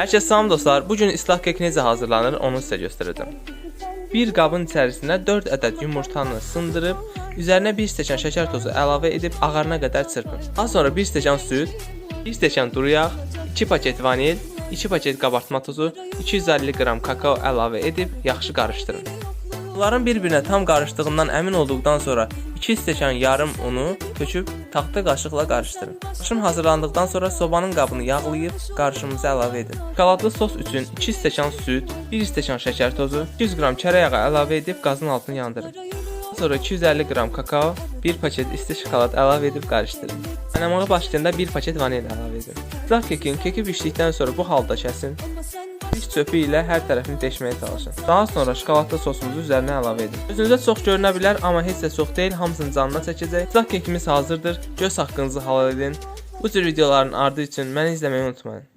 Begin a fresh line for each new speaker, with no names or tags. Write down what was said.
Hər kəs salam dostlar. Bu gün islah kek necə hazırlanır onu sizə göstərəcəm. Bir qabın içərisinə 4 ədəd yumurtanı sındırıb, üzərinə 1 stəkan şəkər tozu əlavə edib ağarına qədər çırpın. Daha sonra 1 stəkan süd, 1 stəkan duru yağ, 2 paket vanil, 2 paket qabartma tozu, 250 qram kakao əlavə edib yaxşı qarışdırın. Bunların bir-birinə tam qarışdığından əmin olduqdan sonra 2 stəkan yarım unu töküb taxta qaşıqla qarışdırın. Qarışım hazırlandıqdan sonra sobanın qabını yağlayıb qarışımınızı əlavə edin. Şokoladlı sos üçün 2 stəkan süd, 1 stəkan şəkər tozu, 200 qram çərə yağı əlavə edib qazın altını yandırın. Sonra 250 qram kakao, 1 paket isti şokolad əlavə edib qarışdırın. Qaynamağa başlayanda 1 paket vanil əlavə edin. Islah kekin keki bişdikdən sonra bu halda kəsin. Diş çöpü ilə hər tərəfini deşməyə çalışın. Daha sonra şokoladlı sosumuzu üzərinə əlavə edin. Özünüzə çox görünə bilər, amma heç də çox deyil, hamısını canına çəkəcək. Islah kekimiz hazırdır. Göz haqqınızı halal edin. Bu cür videoların ardı üçün məni izləməyi unutmayın.